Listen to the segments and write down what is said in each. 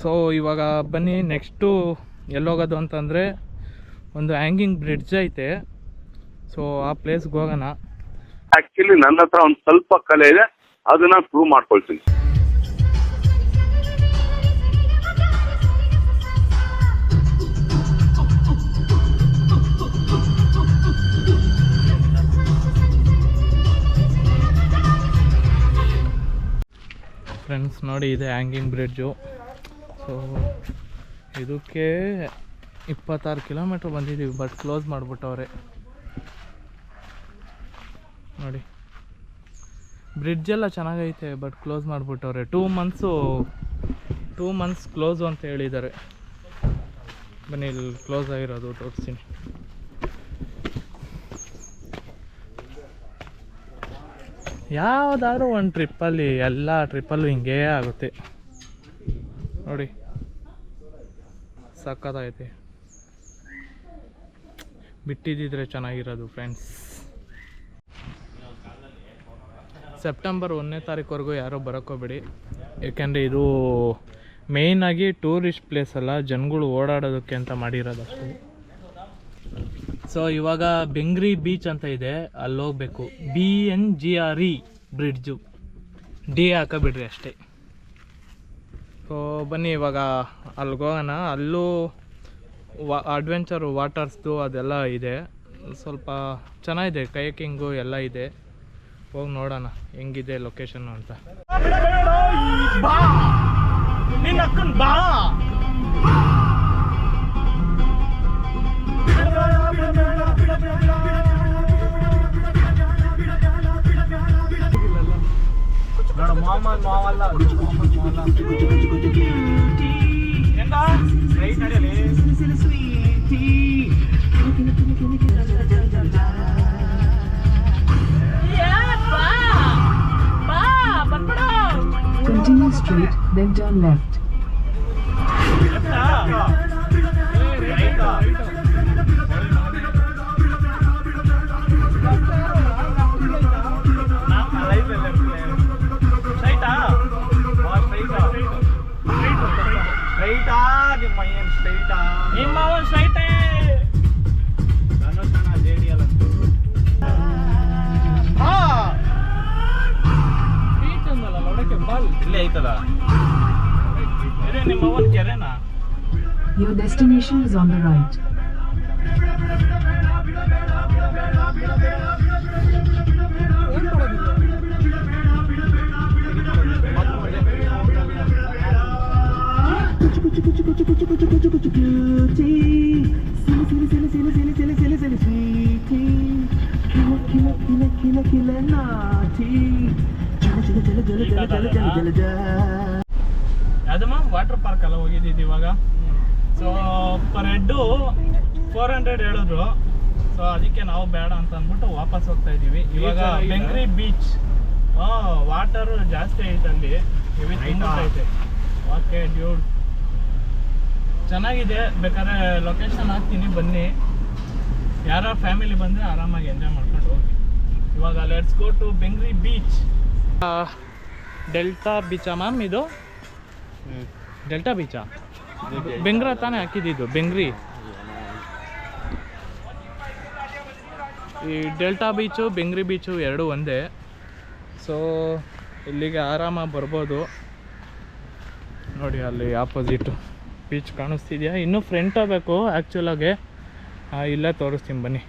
So ಇವಾಗ ಬನ್ನಿ next ಎಲ್ಲೋಗೋದು ಅಂತಂದರೆ ಒಂದು ಹ್ಯಾಂಗಿಂಗ್ ಬ್ರಿಡ್ಜ್ ಐತೆ. ಸೊ ಆ ಪ್ಲೇಸ್ಗೆ ಹೋಗೋಣ. ಆ್ಯಕ್ಚುಲಿ ನನ್ನ ಹತ್ರ ಒಂದು ಸ್ವಲ್ಪ ಕಲೆ ಇದೆ. ಅದನ್ನ ಪ್ರೂವ್ ಮಾಡ್ಕೊಳ್ತೀನಿ. ಫ್ರೆಂಡ್ಸ್ ನೋಡಿ ಇದೆ ಹ್ಯಾಂಗಿಂಗ್ ಬ್ರಿಡ್ಜು ಸೊ ಇದಕ್ಕೆ ಇಪ್ಪತ್ತಾರು ಕಿಲೋಮೀಟ್ರ್ ಬಂದಿದ್ದೀವಿ ಬಟ್ ಕ್ಲೋಸ್ ಮಾಡಿಬಿಟ್ಟವ್ರೆ. ನೋಡಿ. ಬ್ರಿಡ್ಜ್ ಎಲ್ಲ ಚೆನ್ನಾಗೈತೆ but close ಮಾಡಿಬಿಟ್ಟವ್ರೆ. Two months two months close ಅಂತ ಹೇಳಿದ್ದಾರೆ. ಬನ್ನಿ, ಇಲ್ಲಿ ಕ್ಲೋಸ್ ಆಗಿರೋದು, ತೋರಿಸ್ತೀನಿ. ಯಾವುದಾದ್ರೂ ಒಂದು ಟ್ರಿಪ್ಪಲ್ಲಿ ಎಲ್ಲ ಟ್ರಿಪ್ಪಲ್ಲೂ ಹಿಂಗೇ ಆಗುತ್ತೆ. ನೋಡಿ. ಸಕ್ಕತ್ತಾಗೈತೆ ಬಿಟ್ಟಿದ್ದಿದ್ರೆ ಚೆನ್ನಾಗಿರೋದು ಫ್ರೆಂಡ್ಸ್ ಸೆಪ್ಟೆಂಬರ್ ಒಂದನೇ ತಾರೀಕುವರೆಗೂ ಯಾರೂ ಬರೋಕ್ಕೋಬೇಡಿ ಏಕೆಂದರೆ ಇದು ಮೇಯ್ನಾಗಿ ಟೂರಿಸ್ಟ್ ಪ್ಲೇಸ್ ಅಲ್ಲ, ಜನಗಳು ಓಡಾಡೋದಕ್ಕೆ ಅಂತ ಮಾಡಿರೋದು ಅಷ್ಟೇ ಸೊ ಇವಾಗ ಬೆಂಗ್ರಿ ಬೀಚ್ ಅಂತ ಇದೆ ಅಲ್ಲಿ ಹೋಗ್ಬೇಕು B N G R E bridge D ಹಾಕಬಿಡ್ರಿ ಅಷ್ಟೇ. ಸೊ ಬನ್ನಿ, ಇವಾಗ ಅಲ್ಲಿಗೆ ಹೋಗೋಣ. ಅಲ್ಲೂ ವಾ ಅಡ್ವೆಂಚರು ವಾಟರ್ಸ್ದು ಅದೆಲ್ಲ ಇದೆ. ಸ್ವಲ್ಪ ಚೆನ್ನಾಗಿದೆ ಕೈಕಿಂಗು ಎಲ್ಲ ಇದೆ. ಹೋಗಿ ನೋಡೋಣ, ಹೆಂಗಿದೆ ಲೊಕೇಶನ್ನು ಅಂತ. మహమ్మద్ మావల్లా ఏంటా రైట్ అడలే Continue straight, then turn left. Your destination is on the right. ಅದಮ್ಮ ವಾಟರ್ ಪಾರ್ಕ್ ಅಲ್ಲ ಹೋಗಿದ್ದೀವಿ ಇವಾಗ. So per head four hundred ಹೇಳಿದ್ರು. ಸೊ ಅದಕ್ಕೆ ನಾವು ಬೇಡ ಅಂತ ಅಂದ್ಬಿಟ್ಟು ವಾಪಸ್ ಹೋಗ್ತಾ ಇದೀವಿ ಇವಾಗ ಬೆಂಗ್ರಿ ಬೀಚ್ ವಾಟರ್ ಜಾಸ್ತಿ ಐತೆ ಅಲ್ಲಿ. ಹೆವಿ ತುಂಬ ಆಯ್ತಾ? ಐತೆ. ಓಕೆ ಡ್ಯೂಡ್ ಚೆನ್ನಾಗಿದೆ. ಬೇಕಾದ್ರೆ ಲೊಕೇಶನ್ ಹಾಕ್ತೀನಿ ಬನ್ನಿ. ಯಾರ ಫ್ಯಾಮಿಲಿ ಬಂದರೆ ಆರಾಮಾಗಿ ಎಂಜಾಯ್ ಮಾಡ್ಕೊಂಡು ಹೋಗಿ. ಇವಾಗ let's go to Bengre beach Delta ಬೀಚಾ ma'am ಇದು? ಡೆಲ್ಟಾ ಬೀಚಾ? ಬೆಂಗ್ರ ತಾನೇ ಹಾಕಿದ್ದು ಬೆಂಗ್ರಿ. ಈ ಡೆಲ್ಟಾ ಬೀಚು, ಬೆಂಗ್ರಿ ಬೀಚು ಎರಡು ಒಂದೇ. ಸೊ ಇಲ್ಲಿಗೆ ಆರಾಮಾಗಿ ಬರ್ಬೋದು. ನೋಡಿ ಅಲ್ಲಿ ಆಪೋಸಿಟ್ ಬೀಚ್ ಕಾಣಿಸ್ತಿದ್ಯಾ? ಇನ್ನೂ ಫ್ರಂಟ್ ಆಗಬೇಕು ಆ್ಯಕ್ಚುಲಾಗೆ ಇಲ್ಲೇ ತೋರಿಸ್ತೀನಿ ಬನ್ನಿ.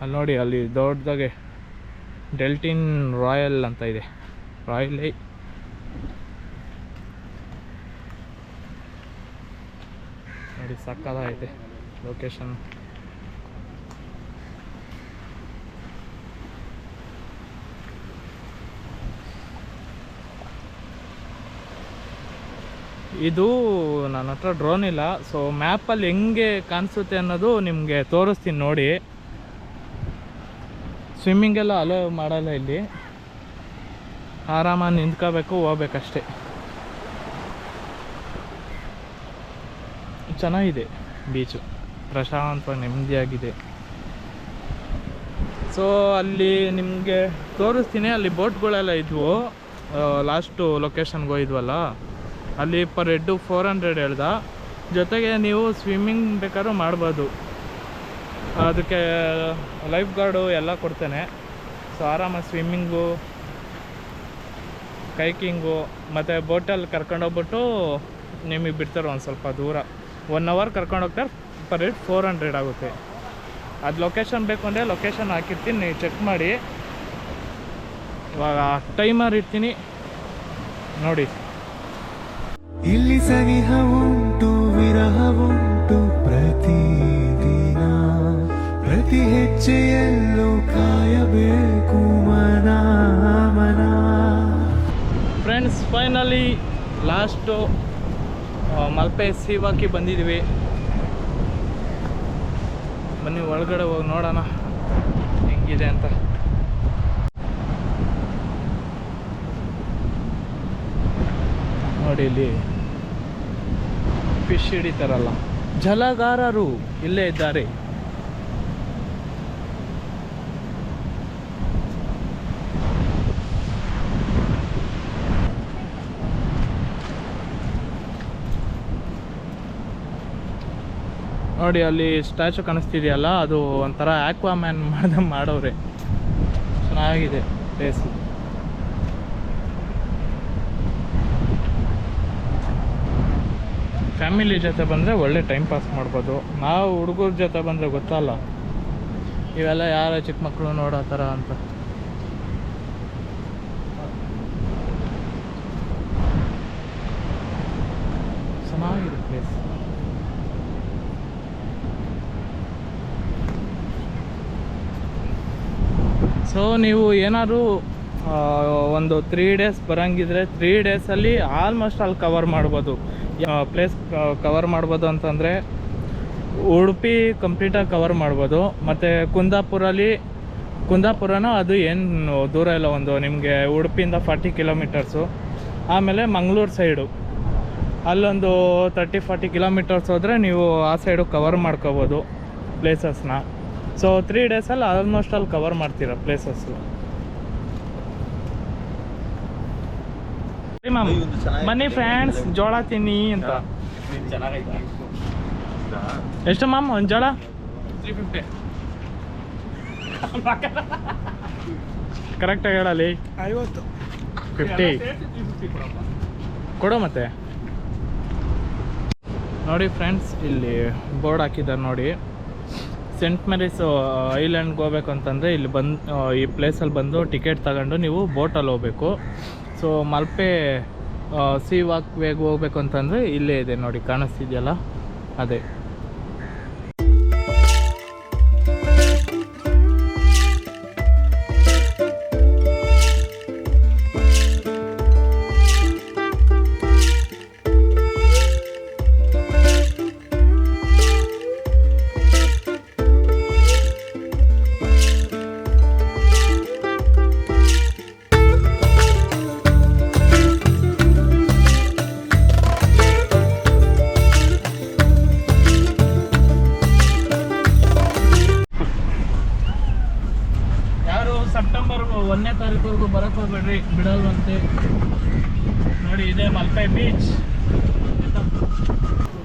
ಅಲ್ಲಿ ನೋಡಿ, ಅಲ್ಲಿ ದೊಡ್ಡದಾಗೆ ಡೆಲ್ಟಿನ್ ರಾಯಲ್ ಅಂತ ಇದೆ. ರಾಯಲ್ ನೋಡಿ ಸಕ್ಕದಾಗೈತೆ ಲೊಕೇಶನ್ ಇದು ನನ್ನ ಹತ್ರ ಡ್ರೋನ್ ಇಲ್ಲ ಸೊ ಮ್ಯಾಪಲ್ಲಿ ಹೆಂಗೆ ಕಾಣಿಸುತ್ತೆ ಅನ್ನೋದು ನಿಮಗೆ ತೋರಿಸ್ತೀನಿ ನೋಡಿ. ಸ್ವಿಮ್ಮಿಂಗೆಲ್ಲ ಅಲೋ ಮಾಡಲ್ಲ ಇಲ್ಲಿ. ಆರಾಮಾಗಿ ನಿಂತ್ಕೋಬೇಕು, ಹೋಗ್ಬೇಕಷ್ಟೇ. ಚೆನ್ನಾಗಿದೆ ಬೀಚು. ಪ್ರಶಾಂತ ನೆಮ್ಮದಿಯಾಗಿದೆ. ಸೊ ಅಲ್ಲಿ ನಿಮಗೆ ತೋರಿಸ್ತೀನಿ, ಅಲ್ಲಿ ಬೋಟ್ಗಳೆಲ್ಲ ಇದ್ವು. ಲಾಸ್ಟು ಲೊಕೇಶನ್ಗೆ ಹೋಗಿದ್ವಲ್ಲ. ಅಲ್ಲಿ ಪರ್ ಹೆಡ್ಡು ಫೋರ್ ಹಂಡ್ರೆಡ್ ಹೇಳ್ದ. ಜೊತೆಗೆ ನೀವು ಸ್ವಿಮ್ಮಿಂಗ್ ಬೇಕಾದ್ರೂ ಮಾಡ್ಬೋದು. ಅದಕ್ಕೆ ಲೈಫ್ ಗಾರ್ಡು ಎಲ್ಲ ಕೊಡ್ತೇನೆ. ಸೊ ಆರಾಮಾಗಿ ಸ್ವಿಮ್ಮಿಂಗು ಕೈಕಿಂಗು ಮತ್ತು ಬೋಟಲ್ಲಿ ಕರ್ಕೊಂಡೋಗ್ಬಿಟ್ಟು ನಿಮಗೆ ಬಿಡ್ತಾರೆ ಒಂದು ಸ್ವಲ್ಪ ದೂರ. ಒನ್ ಅವರ್ ಕರ್ಕೊಂಡು ಹೋಗ್ತಾರೆ ಪರ್ ಹೆಡ್ ಫೋರ್ ಹಂಡ್ರೆಡ್ ಆಗುತ್ತೆ. ಅದು ಲೊಕೇಶನ್ ಬೇಕು ಅಂದರೆ ಲೊಕೇಶನ್ ಹಾಕಿರ್ತೀನಿ ನೀವು ಚೆಕ್ ಮಾಡಿ. ಇವಾಗ ಟೈಮರ್ ಇರ್ತೀನಿ ನೋಡಿ. ಇಲ್ಲಿ ಸನಿಹ ಉಂಟು ವಿರಹ ಉಂಟು ಪ್ರತಿದಿನ ಪ್ರತಿ ಹೆಜ್ಜೆಯಲ್ಲೂ ಕಾಯಬೇಕು ಮನ ಮನ. ಫ್ರೆಂಡ್ಸ್ ಫೈನಲಿ ಲಾಸ್ಟು ಮಲ್ಪೆ ಸೀವಾಕಿ ಬಂದಿದ್ದೀವಿ. ಬನ್ನಿ, ಒಳಗಡೆ ಹೋಗಿ ನೋಡೋಣ ಹೆಂಗಿದೆ ಅಂತ. ನೋಡಿ ಇಲ್ಲಿ ಫಿಶ್ ಹಿಡಿತಾರಲ್ಲ. ಜಲಗಾರರು ಇಲ್ಲೇ ಇದ್ದಾರೆ. ನೋಡಿ, ಅಲ್ಲಿ ಸ್ಟ್ಯಾಚು ಕಾಣಿಸ್ತಿದೆಯಲ್ಲ, ಅದು ಒಂಥರ ಆಕ್ವಾ ಮ್ಯಾನ್ ಮಾಡ್ದೆ ಮಾಡವ್ರೆ ಚೆನ್ನಾಗಿದೆ ಪ್ಲೇಸ್ ಫ್ಯಾಮಿಲಿ ಜೊತೆ ಬಂದರೆ ಒಳ್ಳೆ ಟೈಮ್ ಪಾಸ್ ಮಾಡ್ಬೋದು. ನಾವು ಹುಡುಗರ ಜೊತೆ ಬಂದರೆ ಗೊತ್ತಲ್ಲ, ಇವೆಲ್ಲ ಯಾರ ಚಿಕ್ಕ ಮಕ್ಕಳು ನೋಡೋ ಥರ ಅಂತ. ಚೆನ್ನಾಗಿದೆ ಪ್ಲೇಸ್ ಸೊ ನೀವು ಏನಾದರೂ ಒಂದು ತ್ರೀ ಡೇಸ್ ಬರೋಂಗಿದ್ರೆ ತ್ರೀ ಡೇಸಲ್ಲಿ ಆಲ್ಮೋಸ್ಟ್ ಅಲ್ಲಿ ಕವರ್ ಮಾಡ್ಬೋದು. ಪ್ಲೇಸ್ ಕವರ್ ಮಾಡ್ಬೋದು ಅಂತಂದರೆ ಉಡುಪಿ ಕಂಪ್ಲೀಟಾಗಿ ಕವರ್ ಮಾಡ್ಬೋದು. ಮತ್ತು ಕುಂದಾಪುರಲ್ಲಿ, ಕುಂದಾಪುರನೂ ಅದು ಏನು ದೂರ ಇಲ್ಲ ಒಂದು, ನಿಮಗೆ ಉಡುಪಿಯಿಂದ ಫಾರ್ಟಿ ಕಿಲೋಮೀಟರ್ಸು ಆಮೇಲೆ ಮಂಗಳೂರು ಸೈಡು ಅಲ್ಲೊಂದು ತರ್ಟಿ ಫಾರ್ಟಿ ಕಿಲೋಮೀಟರ್ಸ್ ಹೋದರೆ ನೀವು ಆ ಸೈಡು ಕವರ್ ಮಾಡ್ಕೋಬೋದು ಪ್ಲೇಸಸ್ನ ಸೊ ತ್ರೀ ಡೇಸಲ್ಲಿ ಆಲ್ಮೋಸ್ಟ್ ಅಲ್ಲಿ ಕವರ್ ಮಾಡ್ತೀರಾ ಪ್ಲೇಸಸ್ಸು ಮನಿ ಬನ್ನಿ ಫ್ರೆಂಡ್ಸ್ ಜೋಳ ತಿನ್ನಿ ಅಂತ. ಎಷ್ಟು ಮ್ಯಾಮ್ ಒಂದು ಜೋಳ? ತ್ರೀ ಫಿಫ್ಟಿ ಕರೆಕ್ಟಾಗಿ ಹೇಳಲಿ. ಐವತ್ತು. ಫಿಫ್ಟಿ ಕೊಡು ಮತ್ತೆ. ನೋಡಿ ಫ್ರೆಂಡ್ಸ್ ಇಲ್ಲಿ ಬೋರ್ಡ್ ಹಾಕಿದ್ದಾರೆ ನೋಡಿ. ಸೆಂಟ್ ಮೇರೀಸ್ ಐಲ್ಯಾಂಡ್ಗೆ ಹೋಗ್ಬೇಕು ಅಂತಂದರೆ ಇಲ್ಲಿ ಬಂದು ಈ ಪ್ಲೇಸಲ್ಲಿ ಬಂದು ಟಿಕೆಟ್ ತಗೊಂಡು ನೀವು ಬೋಟಲ್ಲಿ ಹೋಗ್ಬೇಕು. ಸೊ ಮಲ್ಪೆ ಸಿ ವಾಕ್ ವೇಗ ಹೋಗ್ಬೇಕು ಅಂತಂದರೆ ಇಲ್ಲೇ ಇದೆ ನೋಡಿ, ಕಾಣಿಸ್ತಿದೆಯಲ್ಲ? ಅದೇ. ಒಂದನೇ ತಾರೀಕುವರೆಗೂ ಬರಕ್ಕೆ ಹೋಗ್ಬೇಡ್ರಿ, ಬಿಡಲ್ವಂತೆ. ನೋಡಿ, ಇದೆ ಮಲ್ಪೆ ಬೀಚ್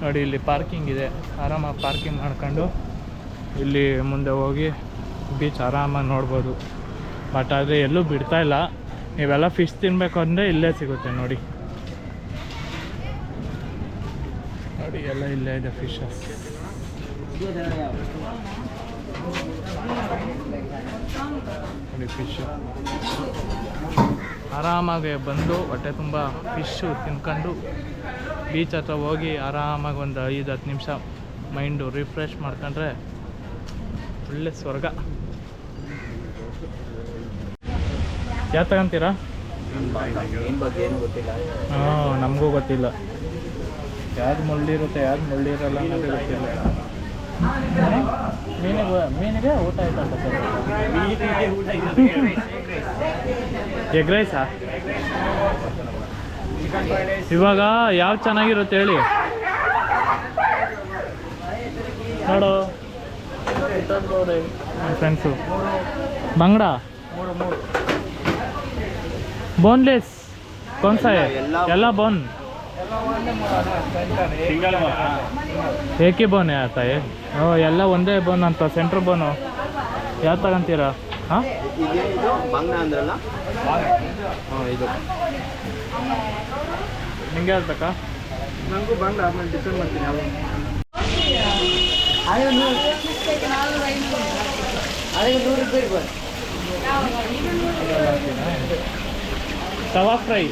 ನೋಡಿ, ಇಲ್ಲಿ ಪಾರ್ಕಿಂಗ್ ಇದೆ. ಆರಾಮಾಗಿ ಪಾರ್ಕಿಂಗ್ ಮಾಡ್ಕೊಂಡು ಇಲ್ಲಿ ಮುಂದೆ ಹೋಗಿ ಬೀಚ್ ಆರಾಮಾಗಿ ನೋಡ್ಬೋದು. ಬಟ್ ಆದರೆ ಎಲ್ಲೂ ಬಿಡ್ತಾ ಇಲ್ಲ. ನೀವೆಲ್ಲ ಫಿಶ್ ತಿನ್ನಬೇಕು ಅಂದರೆ ಇಲ್ಲೇ ಸಿಗುತ್ತೆ, ನೋಡಿ. ನೋಡಿ, ಎಲ್ಲ ಇಲ್ಲೇ ಇದೆ ಫಿಶಸ್ ನೋಡಿ ಫಿಶ್ ಆರಾಮಾಗಿ ಬಂದು ಹೊಟ್ಟೆ ತುಂಬ ಫಿಶ್ಶು ತಿನ್ಕೊಂಡು ಬೀಚ್ ಹತ್ರ ಹೋಗಿ ಆರಾಮಾಗಿ ಒಂದು ಐದು, ಹತ್ತು ನಿಮಿಷ ಮೈಂಡು ರಿಫ್ರೆಶ್ ಮಾಡ್ಕೊಂಡ್ರೆ ಒಳ್ಳೆ ಸ್ವರ್ಗ. ಯಾವ ತಗೊಂತೀರಾ? ಹಾಂ, ನಮಗೂ ಗೊತ್ತಿಲ್ಲ. ಯಾವ್ದು ಮುಳ್ಳಿರುತ್ತೆ ಯಾವ್ದು ಮುಳ್ಳಿರಲ್ಲ ಅನ್ನೋದು ಗೊತ್ತಿಲ್ಲ. ಮೀನಿಗೆ ಮೀನಿಗೆ ಊಟ ಆಯ್ತು ಅಂತ ಸರ್ ಎಗ್ ರೈಸಾ ಇವಾಗ ಯಾವ ಚೆನ್ನಾಗಿರುತ್ತೆ ಹೇಳಿ? ನೋಡು. ಫ್ರೆಂಡ್ಸು ಬಂಗಡ? ಬೋನ್ಲೆಸ್ ಕೊನ್ಸಾಯ ಎಲ್ಲ ಬೋನ್ ಏಕೆ ಬೋನ್ ಯಾ ತಾಯಿ ಓ ಎಲ್ಲ ಒಂದೇ ಬೋನ್ ಅಂತ ಸೆಂಟ್ರ್ ಬೋನು. ಯಾವ ತಗೊಂತೀರಾ ಹಾಂ? ಇದು. ನಿಂಗೆ ಹೇಳ್ಬೇಕಾ? ನನಗೂ ಬಂಗ್ಲ ಆದ್ಮೇಲೆ ಡಿಸೈಡ್ ಮಾಡ್ತೀನಿ ಯಾವ ತವಾ ಫ್ರೈ.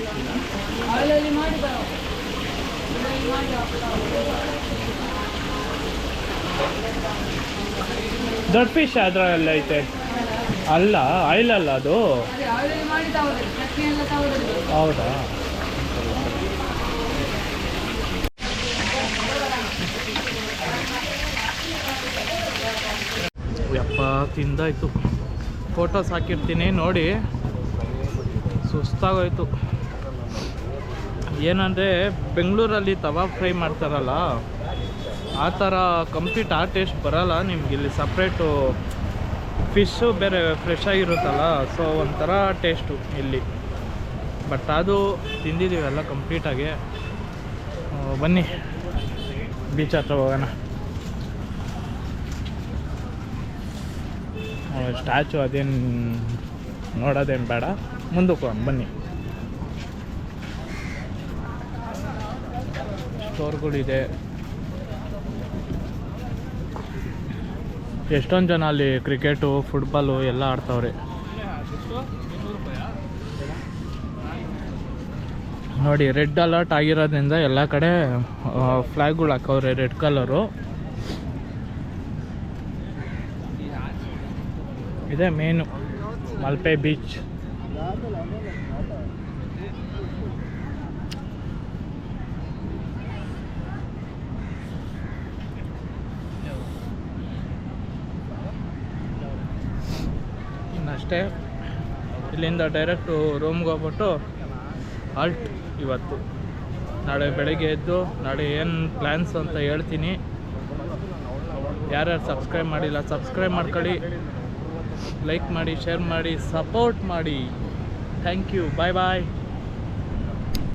ದೊಡ್ಡ ಫಿಶ್ ಅದ್ರಲ್ಲಿ ಐತೆ. ಅಲ್ಲ ಆಯಿಲ್ ಅಲ್ಲ ಅದು? ಹೌದಾ? ಯಪ್ಪ, ತಿಂದಾಯ್ತು. ಫೋಟೋಸ್ ಹಾಕಿರ್ತೀನಿ, ನೋಡಿ. ಸುಸ್ತಾಗೋಯ್ತು. ಏನಂದರೆ ಬೆಂಗಳೂರಲ್ಲಿ ತವಾ ಫ್ರೈ ಮಾಡ್ತಾರಲ್ಲ, ಆ ಥರ ಕಂಪ್ಲೀಟ್ ಆ ಟೇಸ್ಟ್ ಬರಲ್ಲ ನಿಮ್ಗೆ. ಇಲ್ಲಿ ಸಪ್ರೇಟು ಫಿಶ್ಶು ಬೇರೆ ಫ್ರೆಶ್ ಆಗಿರುತ್ತಲ್ಲ ಸೊ ಒಂಥರ ಟೇಸ್ಟು ಇಲ್ಲಿ. ಬಟ್ ಅದು ತಿಂದಿದ್ದೀವಲ್ಲ ಕಂಪ್ಲೀಟಾಗಿ ಬನ್ನಿ ಬೀಚ್ ಹತ್ರ ಹೋಗೋಣ. ಸ್ಟ್ಯಾಚು ಅದೇನು ನೋಡೋದೇನು ಬೇಡ. ಮುಂದಕ್ಕೆ ಬನ್ನಿ. ಸ್ಟೋರ್ಗಳಿದೆ ಎಷ್ಟೊಂದು ಜನ ಅಲ್ಲಿ ಕ್ರಿಕೆಟು ಫುಟ್ಬಾಲು ಎಲ್ಲ ಆಡ್ತಾವ್ರೆ. ನೋಡಿ ರೆಡ್ ಅಲರ್ಟ್ ಆಗಿರೋದ್ರಿಂದ ಎಲ್ಲ ಕಡೆ ಫ್ಲ್ಯಾಗ್ಗಳು ಹಾಕವ್ರೆ ರೆಡ್ ಕಲರು ಇದೆ ಮೇನು ಮಲ್ಪೆ ಬೀಚ್ ಇನ್ನಷ್ಟೇ ಇಲ್ಲಿಂದ ಡೈರೆಕ್ಟು ರೂಮ್ಗೆ ಹೋಗ್ಬಿಟ್ಟು ಆಲ್ಟ್ ಇವತ್ತು. ನಾಳೆ ಬೆಳಗ್ಗೆ ಎದ್ದು, ನಾಳೆ ಏನು ಪ್ಲ್ಯಾನ್ಸ್ ಅಂತ ಹೇಳ್ತೀನಿ. ಯಾರ್ಯಾರು ಸಬ್ಸ್ಕ್ರೈಬ್ ಮಾಡಿಲ್ಲ ಸಬ್ಸ್ಕ್ರೈಬ್ ಮಾಡ್ಕೊಳ್ಳಿ. ಲೈಕ್ ಮಾಡಿ ಶೇರ್ ಮಾಡಿ ಸಪೋರ್ಟ್ ಮಾಡಿ. Thank you bye bye